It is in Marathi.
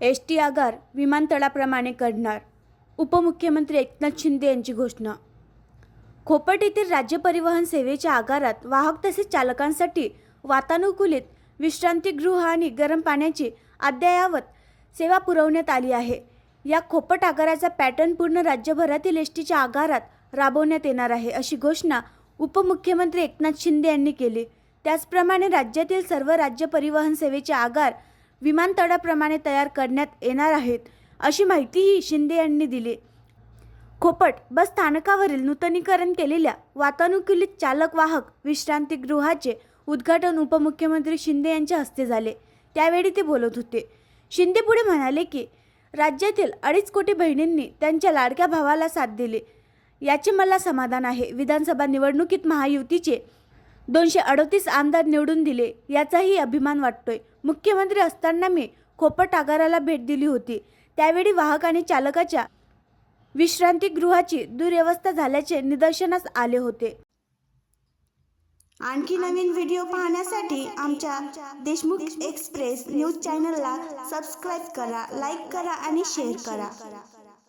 एस टी आगार विमानतळाप्रमाणे करणार उपमुख्यमंत्री एकनाथ शिंदे यांची घोषणा. खोपट येथील राज्य परिवहन सेवेच्या आगारात वाहक तसेच चालकांसाठी वातानुकूलित विश्रांतीगृह आणि गरम पाण्याची अद्ययावत सेवा पुरवण्यात आली आहे. या खोपट आगाराचा पॅटर्न पूर्ण राज्यभरातील एस टीच्या आगारात राबवण्यात येणार आहे अशी घोषणा उपमुख्यमंत्री एकनाथ शिंदे यांनी केली. त्याचप्रमाणे राज्यातील सर्व राज्य परिवहन सेवेचे आगार विमानतळाप्रमाणे तयार करण्यात येणार आहेत अशी माहितीही शिंदे यांनी दिली. खोपट बस स्थानकावरील नूतनीकरण केलेल्या वातानुकूलित चालक वाहक विश्रांतीगृहाचे उद्घाटन उपमुख्यमंत्री शिंदे यांच्या हस्ते झाले. त्यावेळी ते बोलत होते. शिंदे पुढे म्हणाले की राज्यातील अडीच कोटी बहिणींनी त्यांच्या लाडक्या भावाला साथ दिली. याचे मला समाधान आहे. विधानसभा निवडणुकीत महायुतीचे दोनशे अडतीस आमदार निवडून दिले याचाही अभिमान वाटतोय. मुख्यमंत्री असताना मी खोपट आगाराला भेट दिली होती. त्यावेळी वाहक आणि चालकाच्या विश्रांतीगृहाची दुर्व्यवस्था झाल्याचे निदर्शनास आले होते. आणखी नवीन व्हिडिओ पाहण्यासाठी आमच्या देशमुख एक्सप्रेस न्यूज चॅनलला सबस्क्राईब करा लाईक करा आणि शेअर करा.